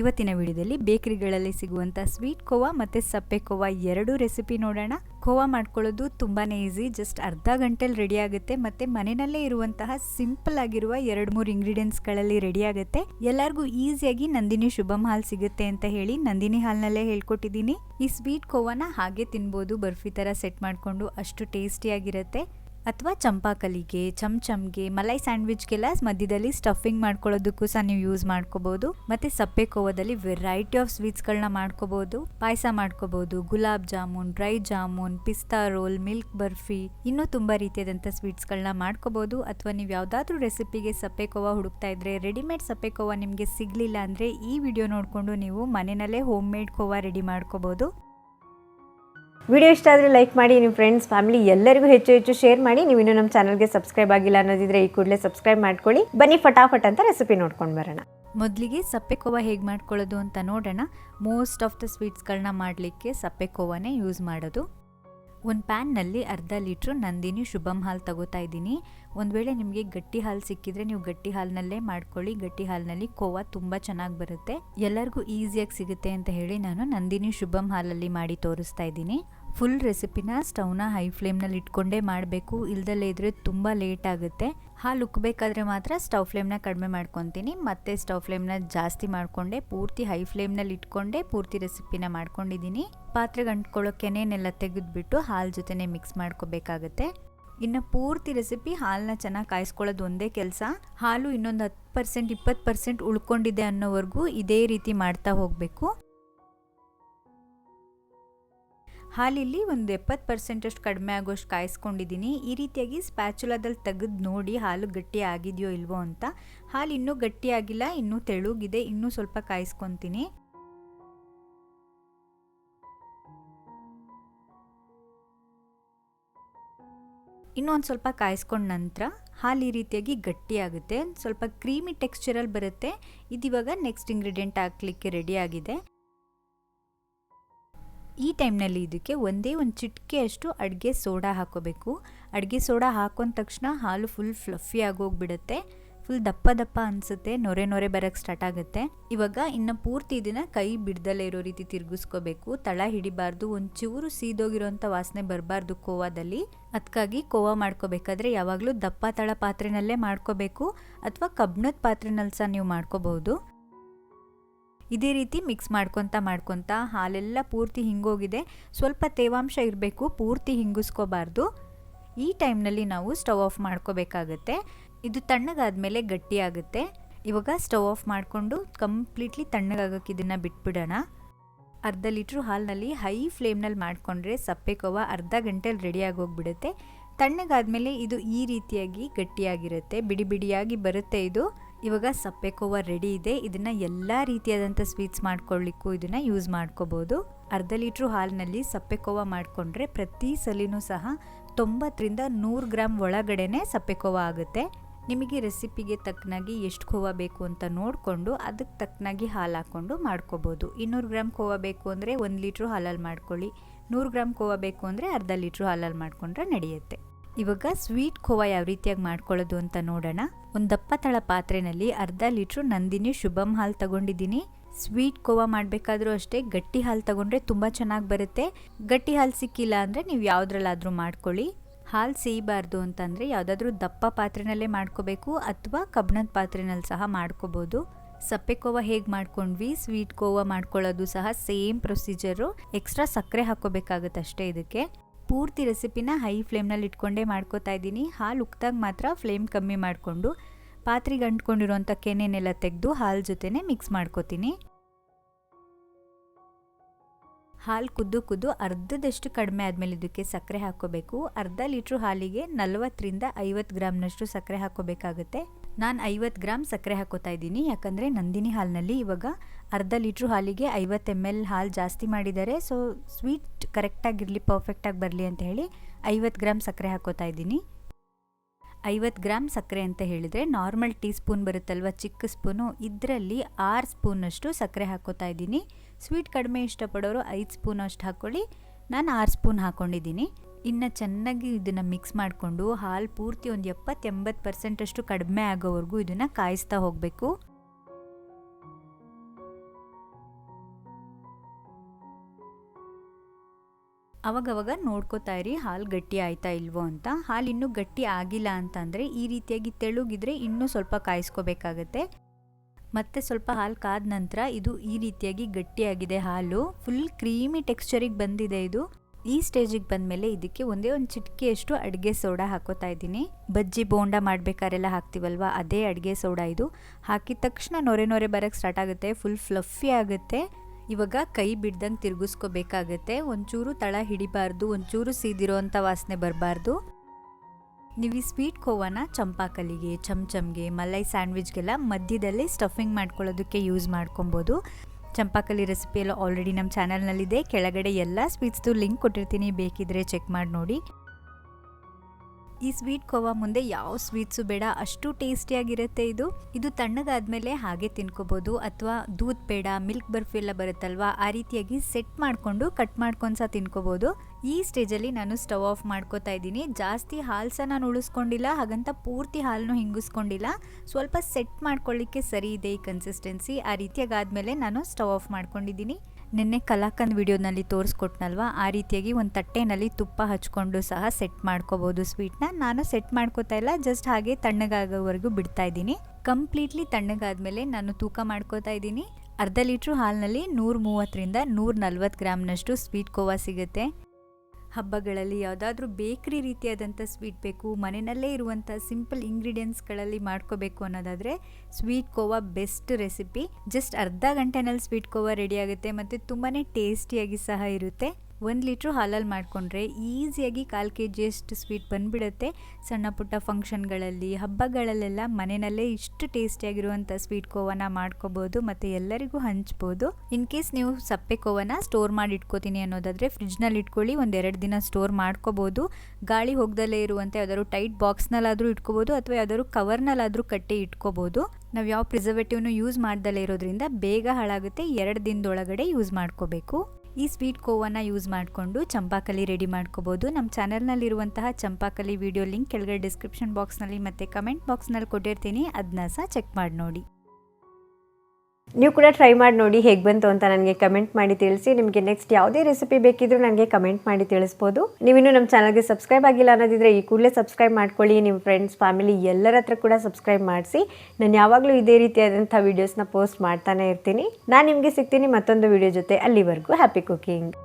ಇವತ್ತಿನ ವಿಡಿಯೋದಲ್ಲಿ ಬೇಕರಿಗಳಲ್ಲಿ ಸಿಗುವಂಥ ಸ್ವೀಟ್ ಕೋವಾ ಮತ್ತು ಸಪ್ಪೆ ಕೋವಾ ಎರಡು ರೆಸಿಪಿ ನೋಡೋಣ. ಕೋವಾ ಮಾಡ್ಕೊಳ್ಳೋದು ತುಂಬಾ ಈಸಿ. ಜಸ್ಟ್ ಅರ್ಧ ಗಂಟೆಲಿ ರೆಡಿ ಆಗುತ್ತೆ. ಮತ್ತು ಮನೆಯಲ್ಲೇ ಇರುವಂತಹ ಸಿಂಪಲ್ ಆಗಿರುವ ಎರಡು ಮೂರು ಇಂಗ್ರೀಡಿಯೆಂಟ್ಸ್ಗಳಲ್ಲಿ ರೆಡಿ ಆಗುತ್ತೆ. ಎಲ್ಲರಿಗೂ ಈಸಿಯಾಗಿ ನಂದಿನಿ ಶುಭಮ್ ಹಾಲ್ ಸಿಗುತ್ತೆ ಅಂತ ಹೇಳಿ ನಂದಿನಿ ಹಾಲ್ನಲ್ಲೇ ಹೇಳ್ಕೊಟ್ಟಿದ್ದೀನಿ. ಈ ಸ್ವೀಟ್ ಕೋವಾನ ಹಾಗೆ ತಿನ್ಬೋದು. ಬರ್ಫಿ ಥರ ಸೆಟ್ ಮಾಡಿಕೊಂಡು ಅಷ್ಟು ಟೇಸ್ಟಿಯಾಗಿರುತ್ತೆ ಅಥವಾ ಚಂಪಾಕಲಿಗೆ, ಚಮ್ಚಮ್ಗೆ, ಮಲೈ ಸ್ಯಾಂಡ್ವಿಚ್ಗೆಲ್ಲ ಮಧ್ಯದಲ್ಲಿ ಸ್ಟಫಿಂಗ್ ಮಾಡ್ಕೊಳ್ಳೋದಕ್ಕೂ ಸಹ ನೀವು ಯೂಸ್ ಮಾಡ್ಕೋಬಹುದು ಮತ್ತೆ ಸಪ್ಪೆ ಕೋವದಲ್ಲಿ ವೆರೈಟಿ ಆಫ್ ಸ್ವೀಟ್ಸ್ಗಳನ್ನ ಮಾಡ್ಕೋಬಹುದು ಪಾಯಸ ಮಾಡ್ಕೋಬಹುದು ಗುಲಾಬ್ ಜಾಮೂನ್ ಡ್ರೈ ಜಾಮೂನ್, ಪಿಸ್ತಾ ರೋಲ್ ಮಿಲ್ಕ್ ಬರ್ಫಿ ಇನ್ನೂ ತುಂಬಾ ರೀತಿಯಾದಂಥ ಸ್ವೀಟ್ಸ್ಗಳನ್ನ ಮಾಡ್ಕೋಬಹುದು ಅಥವಾ ನೀವು ಯಾವುದಾದ್ರೂ ರೆಸಿಪಿಗೆ ಸಪ್ಪೆ ಕೋವಾ ಹುಡುಕ್ತಾ ಇದ್ರೆ ರೆಡಿಮೇಡ್ ಸಪ್ಪೆ ಕೋವಾ ನಿಮಗೆ ಸಿಗ್ಲಿಲ್ಲ ಅಂದ್ರೆ ಈ ವಿಡಿಯೋ ನೋಡಿಕೊಂಡು ನೀವು ಮನೆಯಲ್ಲೇ ಹೋಮ್ ಮೇಡ್ ಕೋವಾ ರೆಡಿ ಮಾಡ್ಕೋಬಹುದು ವಿಡಿಯೋ ಇಷ್ಟ ಆದರೆ ಲೈಕ್ ಮಾಡಿ ನಿಮ್ಮ ಫ್ರೆಂಡ್ಸ್ ಫ್ಯಾಮಿಲಿ ಎಲ್ಲರಿಗೂ ಹೆಚ್ಚು ಹೆಚ್ಚು ಶೇರ್ ಮಾಡಿ. ನೀವು ಇನ್ನೂ ನಮ್ಮ ಚಾನಲ್ಗೆ ಸಬ್ಸ್ಕ್ರೈಬ್ ಆಗಿಲ್ಲ ಅನ್ನೋದಿದ್ರೆ ಈ ಕೂಡಲೇ ಸಬ್ಸ್ಕ್ರೈಬ್ ಮಾಡ್ಕೊಳ್ಳಿ. ಬನ್ನಿ ಫಟಾಫಟ್ ಅಂತ ರೆಸಿಪಿ ನೋಡ್ಕೊಂಡು ಬರೋಣ. ಮೊದಲಿಗೆ ಸಪ್ಪೆ ಕೋವಾ ಹೇಗೆ ಮಾಡ್ಕೊಳ್ಳೋದು ಅಂತ ನೋಡೋಣ. ಮೋಸ್ಟ್ ಆಫ್ ದ ಸ್ವೀಟ್ಸ್ಗಳನ್ನ ಮಾಡಲಿಕ್ಕೆ ಸಪ್ಪೆ ಕೋವಾನೇ ಯೂಸ್ ಮಾಡೋದು. ಒಂದು ಪ್ಯಾನ್ನಲ್ಲಿ ಅರ್ಧ ಲೀಟ್ರು ನಂದಿನಿ ಶುಭಂ ಹಾಲು ತಗೋತಾ ಇದ್ದೀನಿ. ಒಂದು ವೇಳೆ ನಿಮಗೆ ಗಟ್ಟಿ ಹಾಲು ಸಿಕ್ಕಿದ್ರೆ ನೀವು ಗಟ್ಟಿ ಹಾಲಿನಲ್ಲೇ ಮಾಡ್ಕೊಳ್ಳಿ. ಗಟ್ಟಿ ಹಾಲಿನಲ್ಲಿ ಕೋವಾ ತುಂಬ ಚೆನ್ನಾಗಿ ಬರುತ್ತೆ. ಎಲ್ಲರಿಗೂ ಈಸಿಯಾಗಿ ಸಿಗುತ್ತೆ ಅಂತ ಹೇಳಿ ನಾನು ನಂದಿನಿ ಶುಭಂ ಹಾಲಲ್ಲಿ ಮಾಡಿ ತೋರಿಸ್ತಾ ಇದ್ದೀನಿ. ಫುಲ್ ರೆಸಿಪಿನ ಸ್ಟವ್ನ ಹೈ ಫ್ಲೇಮ್ನಲ್ಲಿ ಇಟ್ಕೊಂಡೇ ಮಾಡಬೇಕು. ಇಲ್ದಲ್ಲೇ ಇದ್ರೆ ತುಂಬ ಲೇಟ್ ಆಗುತ್ತೆ. ಹಾಲು ಉಕ್ಕಬೇಕಾದ್ರೆ ಮಾತ್ರ ಸ್ಟವ್ ಫ್ಲೇಮ್ನ ಕಡಿಮೆ ಮಾಡ್ಕೊತೀನಿ. ಮತ್ತೆ ಸ್ಟವ್ ಫ್ಲೇಮ್ನ ಜಾಸ್ತಿ ಮಾಡಿಕೊಂಡೆ, ಪೂರ್ತಿ ಹೈ ಫ್ಲೇಮ್ನಲ್ಲಿ ಇಟ್ಕೊಂಡೆ, ಪೂರ್ತಿ ರೆಸಿಪಿನ ಮಾಡ್ಕೊಂಡಿದ್ದೀನಿ ಪಾತ್ರೆಗೆ ಅಂಟ್ಕೊಳ್ಳೋಕೆನೇನೆಲ್ಲ ತೆಗೆದುಬಿಟ್ಟು ಹಾಲು ಜೊತೆನೆ ಮಿಕ್ಸ್ ಮಾಡ್ಕೋಬೇಕಾಗತ್ತೆ. ಇನ್ನು ಪೂರ್ತಿ ರೆಸಿಪಿ ಹಾಲನ್ನ ಚೆನ್ನಾಗಿ ಕಾಯಿಸ್ಕೊಳ್ಳೋದು ಒಂದೇ ಕೆಲಸ. ಹಾಲು ಇನ್ನೊಂದು ಹತ್ತು ಪರ್ಸೆಂಟ್ ಇಪ್ಪತ್ತು ಪರ್ಸೆಂಟ್ ಉಳ್ಕೊಂಡಿದೆ ಅನ್ನೋವರೆಗೂ ಇದೇ ರೀತಿ ಮಾಡ್ತಾ ಹೋಗಬೇಕು. ಹಾಲಿಲ್ಲಿ ಒಂದು ಎಪ್ಪತ್ತು ಪರ್ಸೆಂಟಷ್ಟು ಕಡಿಮೆ ಆಗೋಷ್ಟು ಕಾಯಿಸ್ಕೊಂಡಿದ್ದೀನಿ. ಈ ರೀತಿಯಾಗಿ ಸ್ಪ್ಯಾಚುಲಾದಲ್ಲಿ ತೆಗೆದು ನೋಡಿ ಹಾಲು ಗಟ್ಟಿ ಆಗಿದೆಯೋ ಇಲ್ವೋ ಅಂತ. ಹಾಲು ಇನ್ನೂ ಗಟ್ಟಿಯಾಗಿಲ್ಲ, ಇನ್ನೂ ತೆಳುಗಿದೆ, ಇನ್ನೂ ಸ್ವಲ್ಪ ಕಾಯಿಸ್ಕೊತೀನಿ. ಇನ್ನೂ ಒಂದು ಸ್ವಲ್ಪ ಕಾಯಿಸ್ಕೊಂಡ ನಂತರ ಹಾಲು ಈ ರೀತಿಯಾಗಿ ಗಟ್ಟಿಯಾಗುತ್ತೆ. ಸ್ವಲ್ಪ ಕ್ರೀಮಿ ಟೆಕ್ಸ್ಚರಲ್ಲಿ ಬರುತ್ತೆ. ಇದಿವಾಗ ನೆಕ್ಸ್ಟ್ ಇಂಗ್ರೀಡಿಯೆಂಟ್ ಹಾಕ್ಲಿಕ್ಕೆ ರೆಡಿ ಆಗಿದೆ. ಈ ಟೈಮ್ನಲ್ಲಿ ಇದಕ್ಕೆ ಒಂದೇ ಒಂದು ಚಿಟಿಕೆಯಷ್ಟು ಅಡುಗೆ ಸೋಡಾ ಹಾಕೋಬೇಕು. ಅಡುಗೆ ಸೋಡಾ ಹಾಕೊಂಡ ತಕ್ಷಣ ಹಾಲು ಫುಲ್ ಫ್ಲಫಿ ಆಗೋಗ್ಬಿಡುತ್ತೆ. ಫುಲ್ ದಪ್ಪ ದಪ್ಪ ಅನಿಸುತ್ತೆ, ನೊರೆ ನೊರೆ ಬರೋಕ್ಕೆ ಸ್ಟಾರ್ಟ್ ಆಗುತ್ತೆ. ಇವಾಗ ಇನ್ನು ಪೂರ್ತಿ ದಿನ ಕೈ ಬಿಡ್ದಲ್ಲೇ ಇರೋ ರೀತಿ ತಿರುಗಿಸ್ಕೋಬೇಕು. ತಳ ಹಿಡಿಬಾರ್ದು ಒಂಚೂರು ಸೀದೋಗಿರೋಂಥ ವಾಸನೆ ಬರಬಾರ್ದು ಕೋವಾದಲ್ಲಿ. ಅದಕ್ಕಾಗಿ ಕೋವಾ ಮಾಡ್ಕೋಬೇಕಾದ್ರೆ ಯಾವಾಗಲೂ ದಪ್ಪ ತಳ ಪಾತ್ರೆನಲ್ಲೇ ಮಾಡ್ಕೋಬೇಕು, ಅಥವಾ ಕಬ್ಬಿಣದ ಪಾತ್ರೆನಲ್ಲಿ ಸಹ ನೀವು ಮಾಡ್ಕೋಬಹುದು. ಇದೇ ರೀತಿ ಮಿಕ್ಸ್ ಮಾಡ್ಕೊತ ಮಾಡ್ಕೊತ ಹಾಲೆಲ್ಲ ಪೂರ್ತಿ ಹಿಂಗೋಗಿದೆ. ಸ್ವಲ್ಪ ತೇವಾಂಶ ಇರಬೇಕು, ಪೂರ್ತಿ ಹಿಂಗಿಸ್ಕೋಬಾರ್ದು. ಈ ಟೈಮ್ನಲ್ಲಿ ನಾವು ಸ್ಟವ್ ಆಫ್ ಮಾಡ್ಕೋಬೇಕಾಗತ್ತೆ. ಇದು ತಣ್ಣಗಾದ್ಮೇಲೆ ಗಟ್ಟಿಯಾಗುತ್ತೆ. ಇವಾಗ ಸ್ಟವ್ ಆಫ್ ಮಾಡಿಕೊಂಡು ಕಂಪ್ಲೀಟ್ಲಿ ತಣ್ಣಗಾಗಕ್ಕೆ ಇದನ್ನು ಬಿಟ್ಬಿಡೋಣ. ಅರ್ಧ ಲೀಟ್ರ್ ಹಾಲಿನಲ್ಲಿ ಹೈ ಫ್ಲೇಮ್ನಲ್ಲಿ ಮಾಡಿಕೊಂಡ್ರೆ ಸಪ್ಪೆ ಕೋವ ಅರ್ಧ ಗಂಟೆಲಿ ರೆಡಿಯಾಗಿ ಹೋಗ್ಬಿಡುತ್ತೆ ತಣ್ಣಗಾದ್ಮೇಲೆ ಇದು ಈ ರೀತಿಯಾಗಿ ಗಟ್ಟಿಯಾಗಿರುತ್ತೆ. ಬಿಡಿ ಬಿಡಿಯಾಗಿ ಬರುತ್ತೆ ಇದು. ಇವಾಗ ಸಪ್ಪೆ ಕೋವ ರೆಡಿ ಇದೆ. ಇದನ್ನು ಎಲ್ಲ ರೀತಿಯಾದಂಥ ಸ್ವೀಟ್ಸ್ ಮಾಡ್ಕೊಳ್ಳಿಕ್ಕೂ ಇದನ್ನು ಯೂಸ್ ಮಾಡ್ಕೋಬೋದು. ಅರ್ಧ ಲೀಟ್ರ್ ಹಾಲಿನಲ್ಲಿ ಸಪ್ಪೆ ಕೋವ ಮಾಡಿಕೊಂಡ್ರೆ ಪ್ರತಿ ಸಲಿನೂ ಸಹ ತೊಂಬತ್ತರಿಂದ ನೂರು ಗ್ರಾಮ್ ಒಳಗಡೆನೆ ಸಪ್ಪೆ ಕೋವ ಆಗುತ್ತೆ. ನಿಮಗೆ ರೆಸಿಪಿಗೆ ತಕ್ಕನಾಗಿ ಎಷ್ಟು ಖೋವಾ ಬೇಕು ಅಂತ ನೋಡಿಕೊಂಡು ಅದಕ್ಕೆ ತಕ್ಕನಾಗಿ ಹಾಲು ಹಾಕ್ಕೊಂಡು ಮಾಡ್ಕೋಬೋದು. ಇನ್ನೂರು ಗ್ರಾಮ್ ಖೋವಾ ಬೇಕು ಅಂದರೆ ಒಂದು ಲೀಟ್ರ್ ಹಾಲಲ್ಲಿ ಮಾಡ್ಕೊಳ್ಳಿ. ನೂರು ಗ್ರಾಮ್ ಖೋವಾ ಬೇಕು ಅಂದರೆ ಅರ್ಧ ಲೀಟ್ರ್ ಹಾಲಲ್ಲಿ ಮಾಡಿಕೊಂಡ್ರೆ ನಡೆಯುತ್ತೆ. ಇವಾಗ ಸ್ವೀಟ್ ಖೋವಾ ಯಾವ ರೀತಿಯಾಗಿ ಮಾಡ್ಕೊಳ್ಳೋದು ಅಂತ ನೋಡೋಣ. ಒಂದು ದಪ್ಪ ತಳ ಪಾತ್ರೆನಲ್ಲಿ ಅರ್ಧ ಲೀಟ್ರ್ ನಂದಿನಿ ಶುಭಮ್ ಹಾಲು ತಗೊಂಡಿದ್ದೀನಿ. ಸ್ವೀಟ್ ಖೋವಾ ಮಾಡಬೇಕಾದ್ರೂ ಅಷ್ಟೇ, ಗಟ್ಟಿ ಹಾಲು ತಗೊಂಡ್ರೆ ತುಂಬ ಚೆನ್ನಾಗಿ ಬರುತ್ತೆ. ಗಟ್ಟಿ ಹಾಲು ಸಿಕ್ಕಿಲ್ಲ ಅಂದರೆ ನೀವು ಯಾವುದ್ರಲ್ಲಾದರೂ ಮಾಡ್ಕೊಳ್ಳಿ. ಹಾಲು ಸೇಯಬಾರ್ದು ಅಂತಂದರೆ ಯಾವುದಾದ್ರೂ ದಪ್ಪ ಪಾತ್ರೆನಲ್ಲೇ ಮಾಡ್ಕೋಬೇಕು ಅಥವಾ ಕಬ್ಣದ ಪಾತ್ರೆನಲ್ಲಿ ಸಹ ಮಾಡ್ಕೋಬೋದು. ಸಪ್ಪೆ ಕೋವಾ ಹೇಗೆ ಮಾಡ್ಕೊಂಡ್ವಿ, ಸ್ವೀಟ್ ಕೋವಾ ಮಾಡ್ಕೊಳ್ಳೋದು ಸಹ ಸೇಮ್ ಪ್ರೊಸೀಜರು. ಎಕ್ಸ್ಟ್ರಾ ಸಕ್ಕರೆ ಹಾಕೋಬೇಕಾಗುತ್ತೆ ಅಷ್ಟೇ ಇದಕ್ಕೆ. ಪೂರ್ತಿ ರೆಸಿಪಿನ ಹೈ ಫ್ಲೇಮ್ನಲ್ಲಿ ಇಟ್ಕೊಂಡೇ ಮಾಡ್ಕೋತಾ ಇದ್ದೀನಿ. ಹಾಲು ಉಕ್ದಾಗ ಮಾತ್ರ ಫ್ಲೇಮ್ ಕಮ್ಮಿ ಮಾಡಿಕೊಂಡು, ಪಾತ್ರೆಗೆ ಅಂಟ್ಕೊಂಡಿರುವಂಥ ಕೆನೆನೆಲ್ಲ ತೆಗೆದು ಹಾಲು ಜೊತೆನೇ ಮಿಕ್ಸ್ ಮಾಡ್ಕೋತೀನಿ. ಹಾಲು ಕುದ್ದು ಕುದ್ದು ಅರ್ಧದಷ್ಟು ಕಡಿಮೆ ಆದಮೇಲೆ ಇದಕ್ಕೆ ಸಕ್ಕರೆ ಹಾಕ್ಕೋಬೇಕು. ಅರ್ಧ ಲೀಟ್ರ್ ಹಾಲಿಗೆ ನಲವತ್ತರಿಂದ ಐವತ್ತು ಗ್ರಾಮ್ನಷ್ಟು ಸಕ್ಕರೆ ಹಾಕ್ಕೋಬೇಕಾಗುತ್ತೆ. ನಾನು ಐವತ್ತು ಗ್ರಾಮ್ ಸಕ್ಕರೆ ಹಾಕೋತಾ ಇದ್ದೀನಿ. ಯಾಕಂದರೆ ನಂದಿನಿ ಹಾಲಿನಲ್ಲಿ ಇವಾಗ ಅರ್ಧ ಲೀಟ್ರ್ ಹಾಲಿಗೆ ಐವತ್ತು ಎಂ ಎಲ್ ಹಾಲು ಜಾಸ್ತಿ ಮಾಡಿದ್ದಾರೆ. ಸೊ ಸ್ವೀಟ್ ಕರೆಕ್ಟಾಗಿರಲಿ ಪರ್ಫೆಕ್ಟಾಗಿ ಬರಲಿ ಅಂತ ಹೇಳಿ ಐವತ್ತು ಗ್ರಾಮ್ ಸಕ್ಕರೆ ಹಾಕೋತಾ ಇದ್ದೀನಿ. ಐವತ್ತು ಗ್ರಾಮ್ ಸಕ್ಕರೆ ಅಂತ ಹೇಳಿದರೆ ನಾರ್ಮಲ್ ಟೀ ಸ್ಪೂನ್ ಬರುತ್ತಲ್ವ, ಚಿಕ್ಕ ಸ್ಪೂನು ಇದರಲ್ಲಿ ಆರು ಸ್ಪೂನಷ್ಟು ಸಕ್ಕರೆ ಹಾಕೋತಾ ಇದ್ದೀನಿ. ಸ್ವೀಟ್ ಕಡಿಮೆ ಇಷ್ಟಪಡೋರು ಐದು ಸ್ಪೂನ್ ಅಷ್ಟು ಹಾಕ್ಕೊಳ್ಳಿ ನಾನು ಆರು ಸ್ಪೂನ್ ಹಾಕ್ಕೊಂಡಿದ್ದೀನಿ ಇನ್ನು ಚೆನ್ನಾಗಿ ಇದನ್ನು ಮಿಕ್ಸ್ ಮಾಡಿಕೊಂಡು ಹಾಲು ಪೂರ್ತಿ ಒಂದು ಎಪ್ಪತ್ತೆಂಬತ್ತು ಪರ್ಸೆಂಟಷ್ಟು ಕಡಿಮೆ ಆಗೋವರೆಗೂ ಇದನ್ನು ಕಾಯಿಸ್ತಾ ಹೋಗಬೇಕು. ಅವಾಗವಾಗ ನೋಡ್ಕೋತಾ ಇರಿ, ಹಾಲು ಗಟ್ಟಿ ಆಯ್ತಾ ಇಲ್ವೋ ಅಂತ. ಹಾಲು ಇನ್ನೂ ಗಟ್ಟಿ ಆಗಿಲ್ಲ ಅಂತಂದರೆ ಈ ರೀತಿಯಾಗಿ ತೆಳುಗಿದ್ರೆ ಇನ್ನೂ ಸ್ವಲ್ಪ ಕಾಯಿಸ್ಕೋಬೇಕಾಗತ್ತೆ. ಮತ್ತೆ ಸ್ವಲ್ಪ ಹಾಲು ಕಾದ ನಂತರ ಇದು ಈ ರೀತಿಯಾಗಿ ಗಟ್ಟಿಯಾಗಿದೆ ಹಾಲು. ಫುಲ್ ಕ್ರೀಮಿ ಟೆಕ್ಸ್ಚರಿಗೆ ಬಂದಿದೆ ಇದು. ಈ ಸ್ಟೇಜಿಗೆ ಬಂದಮೇಲೆ ಇದಕ್ಕೆ ಒಂದೇ ಒಂದು ಚಿಟಿಕೆಯಷ್ಟು ಅಡುಗೆ ಸೋಡಾ ಹಾಕೋತಾ ಇದ್ದೀನಿ. ಬಜ್ಜಿ, ಬೋಂಡ ಮಾಡಬೇಕಾರೆಲ್ಲ ಹಾಕ್ತೀವಲ್ವ? ಅದೇ ಅಡುಗೆ ಸೋಡಾ ಇದು. ಹಾಕಿದ ತಕ್ಷಣ ನೊರೆ ನೊರೆ ಬರೋಕ್ಕೆ ಸ್ಟಾರ್ಟ್ ಆಗುತ್ತೆ. ಫುಲ್ ಫ್ಲಫಿ ಆಗುತ್ತೆ. ಇವಾಗ ಕೈ ಬಿಡ್ದಂಗೆ ತಿರುಗಿಸ್ಕೋಬೇಕಾಗತ್ತೆ. ಒಂಚೂರು ತಳ ಹಿಡಿಬಾರ್ದು, ಒಂಚೂರು ಸೀದಿರೋ ಅಂಥ ವಾಸನೆ ಬರಬಾರ್ದು. ನೀವು ಈ ಸ್ವೀಟ್ ಕೋವನ ಚಂಪಾಕಲಿಗೆ ಚಮಚಮ್ಗೆ ಮಲೈ ಸ್ಯಾಂಡ್ವಿಚ್ಗೆಲ್ಲ ಮಧ್ಯದಲ್ಲಿ ಸ್ಟಫಿಂಗ್ ಮಾಡ್ಕೊಳ್ಳೋದಕ್ಕೆ ಯೂಸ್ ಮಾಡ್ಕೊಬೋದು. ಚಂಪಾಕಲಿ ರೆಸಿಪಿ ಎಲ್ಲ ಆಲ್ರೆಡಿ ನಮ್ಮ ಚಾನಲ್ನಲ್ಲಿದೆ ಕೆಳಗಡೆ ಎಲ್ಲ ಸ್ವೀಟ್ಸ್ದು ಲಿಂಕ್ ಕೊಟ್ಟಿರ್ತೀನಿ. ಬೇಕಿದ್ರೆ ಚೆಕ್ ಮಾಡಿ ನೋಡಿ. ಈ ಸ್ವೀಟ್ ಕೋವಾ ಮುಂದೆ ಯಾವ ಸ್ವೀಟ್ಸು ಬೇಡ, ಅಷ್ಟು ಟೇಸ್ಟಿಯಾಗಿರುತ್ತೆ ಇದು. ಇದು ತಣ್ಣಗಾದ್ಮೇಲೆ ಹಾಗೆ ತಿನ್ಕೋಬೋದು. ಅಥವಾ ದೂದ್ ಪೇಡ ಮಿಲ್ಕ್ ಬರ್ಫಿ ಎಲ್ಲ ಬರುತ್ತಲ್ವಾ, ಆ ರೀತಿಯಾಗಿ ಸೆಟ್ ಮಾಡಿಕೊಂಡು ಕಟ್ ಮಾಡ್ಕೊಂಡು ಸಹ ತಿನ್ಕೋಬೋದು. ಈ ಸ್ಟೇಜಲ್ಲಿ ನಾನು ಸ್ಟವ್ ಆಫ್ ಮಾಡ್ಕೋತಾ ಇದ್ದೀನಿ. ಜಾಸ್ತಿ ಹಾಲು ಸಹ ನಾನು ಉಳಿಸ್ಕೊಂಡಿಲ್ಲ, ಹಾಗಂತ ಪೂರ್ತಿ ಹಾಲನ್ನು ಹಿಂಗಿಸ್ಕೊಂಡಿಲ್ಲ. ಸ್ವಲ್ಪ ಸೆಟ್ ಮಾಡ್ಕೊಳ್ಳಿಕ್ಕೆ ಸರಿ ಇದೆ ಈ ಕನ್ಸಿಸ್ಟೆನ್ಸಿ ಆ ರೀತಿಯಾಗಾದ್ಮೇಲೆ ನಾನು ಸ್ಟವ್ ಆಫ್ ಮಾಡ್ಕೊಂಡಿದ್ದೀನಿ. ನಿನ್ನೆ ಕಲಾಕಂದ್ ವಿಡಿಯೋನಲ್ಲಿ ತೋರಿಸ್ಕೊಟ್ನಲ್ವ? ಆ ರೀತಿಯಾಗಿ ಒಂದು ತಟ್ಟೆನಲ್ಲಿ ತುಪ್ಪ ಹಚ್ಕೊಂಡು ಸಹ ಸೆಟ್ ಮಾಡ್ಕೋಬೋದು ಸ್ವೀಟ್ನ ನಾನು ಸೆಟ್ ಮಾಡ್ಕೋತಾ ಇಲ್ಲ ಜಸ್ಟ್ ಹಾಗೆ ತಣ್ಣಗಾಗೋವರೆಗೂ ಬಿಡ್ತಾ ಇದ್ದೀನಿ. ಕಂಪ್ಲೀಟ್ಲಿ ತಣ್ಣಗಾದ್ಮೇಲೆ ನಾನು ತೂಕ ಮಾಡ್ಕೋತಾ ಇದ್ದೀನಿ. ಅರ್ಧ ಲೀಟ್ರ್ ಹಾಲಿನಲ್ಲಿ ನೂರ ಮೂವತ್ತರಿಂದ ನೂರ ನಲ್ವತ್ತು ಗ್ರಾಮ್ನಷ್ಟು ಸ್ವೀಟ್ ಕೋವಾ ಸಿಗುತ್ತೆ. ಹಬ್ಬಗಳಲ್ಲಿ ಯಾವುದಾದ್ರೂ ಬೇಕ್ರಿ ರೀತಿಯಾದಂಥ ಸ್ವೀಟ್ ಬೇಕು, ಮನೆಯಲ್ಲೇ ಇರುವಂಥ ಸಿಂಪಲ್ ಇಂಗ್ರೀಡಿಯೆಂಟ್ಸ್ಗಳಲ್ಲಿ ಮಾಡ್ಕೋಬೇಕು ಅನ್ನೋದಾದರೆ sweet khova best recipe. Just ಅರ್ಧ ಗಂಟೆನಲ್ಲಿ ಸ್ವೀಟ್ ಕೋವಾ ರೆಡಿ ಆಗುತ್ತೆ ಮತ್ತು ತುಂಬಾ ಟೇಸ್ಟಿಯಾಗಿ ಸಹ ಇರುತ್ತೆ. ಒಂದು ಲೀಟ್ರು ಹಾಲಲ್ಲಿ ಮಾಡಿಕೊಂಡ್ರೆ ಈಸಿಯಾಗಿ ಕಾಲು ಕೆ ಜಿಯಷ್ಟು ಸ್ವೀಟ್ ಬಂದುಬಿಡುತ್ತೆ. ಸಣ್ಣ ಪುಟ್ಟ ಫಂಕ್ಷನ್ಗಳಲ್ಲಿ, ಹಬ್ಬಗಳಲ್ಲೆಲ್ಲ ಮನೆಯಲ್ಲೇ ಇಷ್ಟು ಟೇಸ್ಟಿಯಾಗಿರುವಂಥ ಸ್ವೀಟ್ ಕೋವನ ಮಾಡ್ಕೋಬೋದು, ಮತ್ತು ಎಲ್ಲರಿಗೂ ಹಂಚ್ಬೋದು. ಇನ್ ಕೇಸ್ ನೀವು ಸಪ್ಪೆ ಕೋವನ ಸ್ಟೋರ್ ಮಾಡಿ ಇಟ್ಕೋತೀನಿ ಅನ್ನೋದಾದರೆ ಫ್ರಿಜ್ನಲ್ಲಿ ಇಟ್ಕೊಳ್ಳಿ, ಒಂದೆರಡು ದಿನ ಸ್ಟೋರ್ ಮಾಡ್ಕೋಬೋದು. ಗಾಳಿ ಹೋಗ್ದಲ್ಲೇ ಇರುವಂಥ ಯಾವ್ದಾದ್ರು ಟೈಟ್ ಬಾಕ್ಸ್ನಲ್ಲಾದರೂ ಇಟ್ಕೋಬೋದು, ಅಥವಾ ಯಾವ್ದಾದ್ರು ಕವರ್ನಲ್ಲಾದರೂ ಕಟ್ಟಿ ಇಟ್ಕೋಬೋದು. ನಾವು ಯಾವ ಪ್ರಿಸರ್ವೇಟಿವ್ನು ಯೂಸ್ ಮಾಡ್ದಲೇ ಇರೋದ್ರಿಂದ ಬೇಗ ಹಾಳಾಗುತ್ತೆ, ಎರಡು ದಿನದೊಳಗಡೆ ಯೂಸ್ ಮಾಡ್ಕೋಬೇಕು. ಈ ಸ್ವೀಟ್ ಕೋವನ್ನು ಯೂಸ್ ಮಾಡಿಕೊಂಡು ಚಂಪಾಕಲಿ ರೆಡಿ ಮಾಡ್ಕೋಬೋದು. ನಮ್ಮ ಚಾನಲ್ನಲ್ಲಿರುವಂತಹ ಚಂಪಾಕಲಿ ವಿಡಿಯೋ ಲಿಂಕ್ ಕೆಳಗಡೆ ಡಿಸ್ಕ್ರಿಪ್ಷನ್ ಬಾಕ್ಸ್ನಲ್ಲಿ ಮತ್ತು ಕಮೆಂಟ್ ಬಾಕ್ಸ್ನಲ್ಲಿ ಕೊಟ್ಟಿರ್ತೀನಿ. ಅದನ್ನ ಸಹ ಚೆಕ್ ಮಾಡಿ ನೋಡಿ ನೀವು ಕೂಡ ಟ್ರೈ ಮಾಡಿ ನೋಡಿ ಹೇಗೆ ಬಂತು ಅಂತ ನನಗೆ ಕಮೆಂಟ್ ಮಾಡಿ ತಿಳಿಸಿ. ನಿಮಗೆ ನೆಕ್ಸ್ಟ್ ಯಾವುದೇ ರೆಸಿಪಿ ಬೇಕಿದ್ರೂ ನನಗೆ ಕಮೆಂಟ್ ಮಾಡಿ ತಿಳಿಸ್ಬೋದು. ನೀವಿನ್ನೂ ನಮ್ಮ ಚಾನಲ್ಗೆ ಸಬ್ಸ್ಕ್ರೈಬ್ ಆಗಿಲ್ಲ ಅನ್ನೋದಿದ್ರೆ ಈ ಕೂಡಲೇ ಸಬ್ಸ್ಕ್ರೈಬ್ ಮಾಡ್ಕೊಳ್ಳಿ. ನಿಮ್ಮ ಫ್ರೆಂಡ್ಸ್ ಫ್ಯಾಮಿಲಿ ಎಲ್ಲರ ಹತ್ರ ಕೂಡ ಸಬ್ಸ್ಕ್ರೈಬ್ ಮಾಡಿಸಿ. ನಾನು ಯಾವಾಗಲೂ ಇದೇ ರೀತಿಯಾದಂಥ ವೀಡಿಯೋಸ್ನ ಪೋಸ್ಟ್ ಮಾಡ್ತಾನೆ ಇರ್ತೀನಿ. ನಾನು ನಿಮಗೆ ಸಿಗ್ತೀನಿ ಮತ್ತೊಂದು ವೀಡಿಯೋ ಜೊತೆ. ಅಲ್ಲಿವರೆಗೂ ಹ್ಯಾಪಿ ಕುಕಿಂಗ್